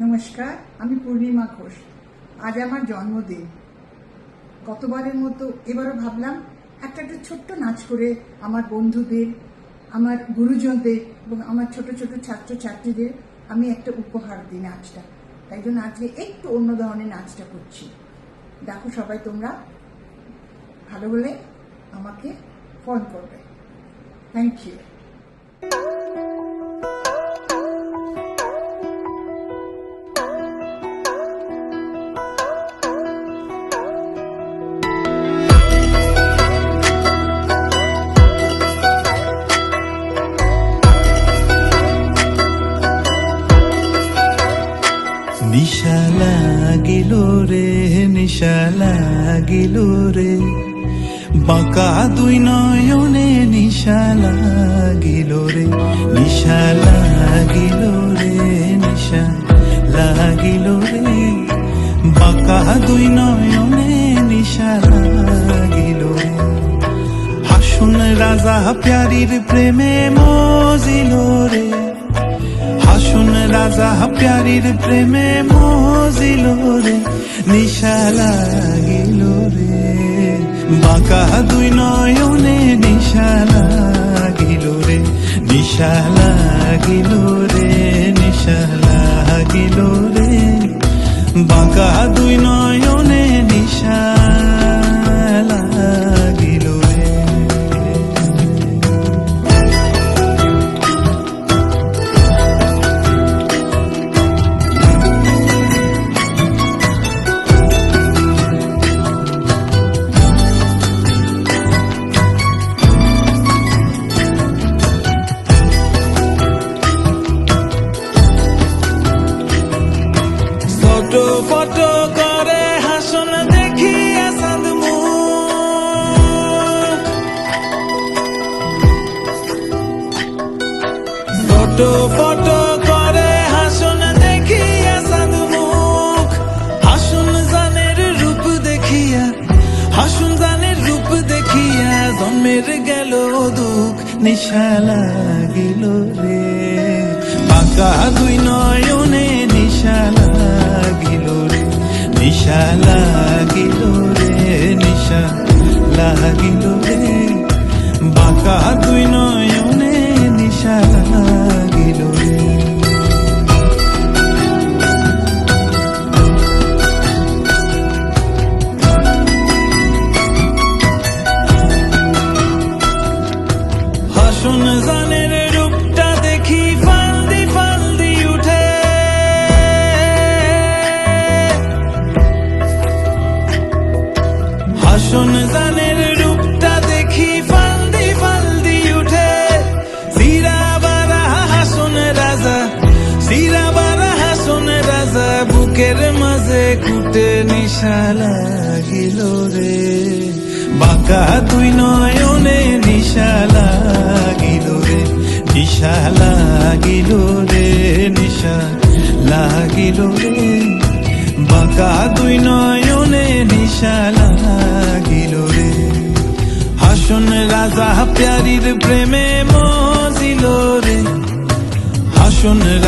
নমস্কার, আমি পূর্ণিমা ঘোষ। আজ আমার জন্মদিন। গতবারের মতো এবারও ভাবলাম, একটা একটা ছোট্ট নাচ করে আমার বন্ধুদের, আমার গুরুজনদের এবং আমার ছোট ছোট ছাত্র ছাত্রীদের আমি একটা উপহার দিই নাচটা। তাই জন্য আজকে একটু অন্য ধরনের নাচটা করছি। দেখো সবাই তোমরা, ভালো হলে আমাকে ফোন করবে। থ্যাংক ইউ নিশা লাগিল রে, নিশা লাগিল বাঁকা দুই নয়নে নিশা লাগিল রে, নিশা লাগিল রে, নিশা বাঁকা দুই নয়নে নিশা লাগিল রে। হাসুন রাজা প্যারির প্রেমে মজিল হাসুন রাজা প্যারির প্রেমে মজিল রে নিশা লাগিল রে বাঁকা দুই নয়নে নিশা লাগিল রে নিশা লাগিল রে নিশা লাগিল রে বাঁকা দুই নয়নে নিশা ফটো ফটো করে, হাসন, দেখি আসাদ মুখ। হাসুন জানের রূপ দেখিয়া, হাসুন জানের রূপ দেখিয়া জন্মের গেল দুঃখ, নিশা লাগিল রে। বাঁকা দুই নয়নে নিশা লাগিল রে, নিশা লাগিল রে, নিশা লাগিল রে। বাঁকা বুকের মাঝে কুটে নিশা লাগিল রে। বাঁকা দুই নয়নে নিশা লাগিল রে, নিশা লাগিল রে, নিশা লাগিল রে। বাঁকা দুই নয়নে নিশা লাগিল রে। হাসন রাজা, প্যারির প্রেমে মজিল